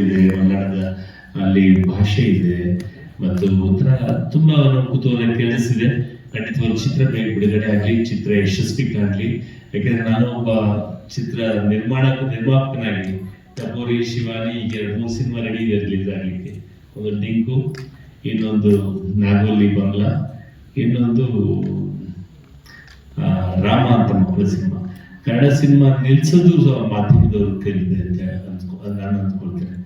ಇದೆ ಕನ್ನಡದ ಅಲ್ಲಿ ಭಾಷೆ ಇದೆ ಮತ್ತು ಒಂಥರ ತುಂಬಾ ನಾವು ಕುತೂಹಲ ಕೇಳಿಸಿದೆ. ಖಂಡಿತವಾಗಿ ಚಿತ್ರ ಬೇಗ ಬಿಡುಗಡೆ ಆಗಲಿ, ಚಿತ್ರ ಯಶಸ್ವಿ ಕಾಣಲಿ ಯಾಕೆಂದ್ರೆ ನಾನು ಒಬ್ಬ ಚಿತ್ರ ನಿರ್ಮಾಣಕ, ನಿರ್ಮಾಪಕನಾಗಿ ಟಪೋರಿ ಶಿವಾನಿ ಈಗ ಎರಡು ಮೂರು ಸಿನಿಮಾ ರೆಡಿ ರಿಲೀಸ್ ಆಗಲಿಕ್ಕೆ ಒಂದು ಡಿಂಕು, ಇನ್ನೊಂದು ನಾಗೋಲಿ ಬಂಗ್ಲಾ, ಇನ್ನೊಂದು ರಾಮ ಅಂತ ಮಕ್ಕಳ ಸಿನಿಮಾ. ಕನ್ನಡ ಸಿನಿಮಾ ನಿಲ್ಸೋದು ಮಾಧ್ಯಮದವ್ರು ಕೇಳಿದೆ ಅಂತ ನಾನು ಅಂದ್ಕೊಳ್ತೇನೆ.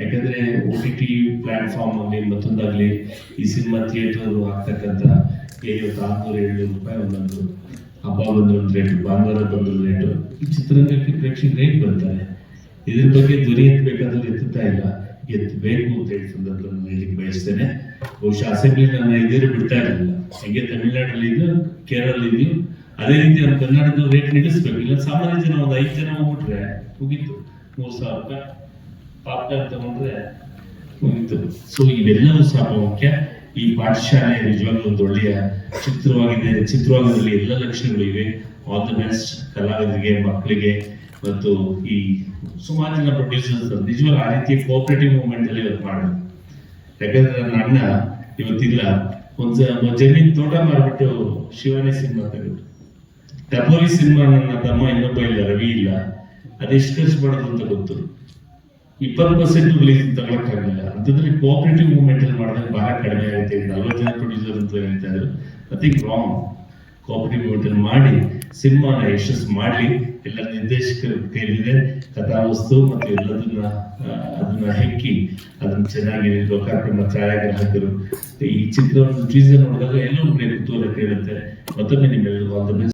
ಯಾಕಂದ್ರೆ ಒ ಟಿ ಟಿ ಪ್ಲಾಟ್ಫಾರ್ಮ್ ಆಗಲಿ ಮತ್ತೊಂದಾಗಲಿ ಈ ಸಿನಿಮಾ ಥಿಯೇಟರ್ ಆಗ್ತಕ್ಕಂಥ ಐವತ್ತು ಆರ್ನೂರು ಏಳ್ನೂರು ರೂಪಾಯಿ ಒಂದೊಂದು ಹಬ್ಬ ಬಂದೊಂದು ರೇಟು ಭಾನುವಾರ ಬಂದೊಂದು ರೇಟು ಈ ಚಿತ್ರರಂಗಕ್ಕೆ ಪ್ರೇಕ್ಷಕರು ಹೇಗೆ ಬರ್ತಾರೆ? ಇದ್ರ ಬಗ್ಗೆ ಧ್ವನಿ ಎತ್ತಬೇಕಾದ್ರೆ ಎತ್ತುತ್ತಾ ಇಲ್ಲ. ಎತ್ತಬೇಕು ಅಂತ ಹೇಳಿ ಸಂದರ್ಭದಲ್ಲಿ ಹೇಳಿಕ್ಕೆ ಬಯಸ್ತೇನೆ. ಬಹುಶಃ ಅಸೆಂಬ್ಲಿ ನನ್ನ ಇದೇ ಬಿಡ್ತಾ ಇರಲಿಲ್ಲ. ಹೇಗೆ ತಮಿಳ್ನಾಡಲ್ಲಿ ಇದೆಯೋ ಕೇರಳಲ್ಲಿ ಇದೆಯೋ ಅದೇ ರೀತಿ ನಮ್ಮ ಕರ್ನಾಟಕದ ರೇಟ್ ನಿಲ್ಲಿಸ್ಬೇಕು. ಇಲ್ಲ ಸಾಮಾನ್ಯ ಜನ ಒಂದು ಐದು ಜನ ಹೋಗ್ಬಿಟ್ರೆ ಮುಗೀತು. ಮೂರು ಸಾವಿರ ರೂಪಾಯಿ ಪಾಪ್ಕಾರ್ನ್ ತಗೊಂಡ್ರೆ ಮುಗೀತು. ಸೊ ಇವೆಲ್ಲವೂ ಸಹ ಮುಖ್ಯ ಈ ಪಾಠಶಾಲೆ ನಿಜವಾಗ್ಲೂ ಒಂದು ಒಳ್ಳೆಯ ಚಿತ್ರವಾಗಿದೆ. ಚಿತ್ರವಾಗದಲ್ಲಿ ಎಲ್ಲ ಲಕ್ಷಣಗಳಿವೆ ಆಲ್ ದ ಬೆಸ್ಟ್ ಕಲಾವಿದರಿಗೆ, ಮಕ್ಕಳಿಗೆ ಮತ್ತು ಈ ಸುಮಾರು ಜನ ಪ್ರೊಡ್ಯೂಸರ್ಸ್ ನಿಜವಾಗ ಆ ರೀತಿಯ ಕೋಆಪರೇಟಿವ್ ಮೂವ್ಮೆಂಟ್ ಅಲ್ಲಿ ಇವತ್ತು ಮಾಡಬೇಕು ಯಾಕಂದ್ರೆ ನನ್ನ ಅಣ್ಣ ಇವತ್ತಿಲ್ಲ. ಒಂದ್ ಜಮೀನ್ ತೋಟ ಮಾರ್ಬಿಟ್ಟು ಶಿವಾನಿ ಸಿನಿಮಾ ತೆಗೆದು ಟಪೋರಿ ಸಿನಿಮಾ ನನ್ನ ತಮ್ಮ ಇನ್ನೊಬ್ಬ ಇಲ್ಲ, ರವಿ ಇಲ್ಲ. ಅದೆಷ್ಟು ಖರ್ಚು ಮಾಡೋದು ಅಂತ ಗೊತ್ತು. ಇಪ್ಪತ್ತು ಪರ್ಸೆಂಟ್ ರಿಲೀಸ್ ತಗೊಳಕ್ಕಾಗಲಿಲ್ಲ. ಅಂತಂದ್ರೆ ಕೋಆಪರೇಟಿವ್ ಮೂವ್ಮೆಂಟ್ ಅಲ್ಲಿ ಮಾಡಿದಾಗ ಬಹಳ ಕಡಿಮೆ ಆಗುತ್ತೆ ನಲ್ವತ್ತು ಜನ ಪ್ರೊಡ್ಯೂಸರ್ ಅಂತ ಹೇಳ್ತಾ ಇದ್ರು. ಅತಿ ರಾಂಗ್ ಕೋಆಪರೇಟಿವ್ ಮೂವ್ಮೆಂಟ್ ಅಲ್ಲಿ ಮಾಡಿ ಸಿನಿಮಾನ ಯಶಸ್ಸು ಮಾಡಲಿ. ಎಲ್ಲ ನಿರ್ದೇಶಕರ ಕೈಲಿದೆ ಕಥಾವಸ್ತು ಮತ್ತು ಎಲ್ಲದನ್ನ ಅದನ್ನ ಹೆಕ್ಕಿ, ಅದನ್ನ ಚೆನ್ನಾಗಿ ಕಾರ್ಯಕ್ರಮ ಛಾಯಾಗ್ರಾಹಕರು. ಈ ಚಿತ್ರವನ್ನು ಟೀಸರ್ ನೋಡಿದಾಗ ಎಲ್ಲೋ ಒಂದು ಕಡೆ ಕುತೂಹಲ ಕೇಳುತ್ತೆ ಮತ್ತೊಮ್ಮೆ ನಿಮ್ಮೆಲ್ಲರಿಗೂ ಆಲ್ ದ ಬೆಸ್ಟ್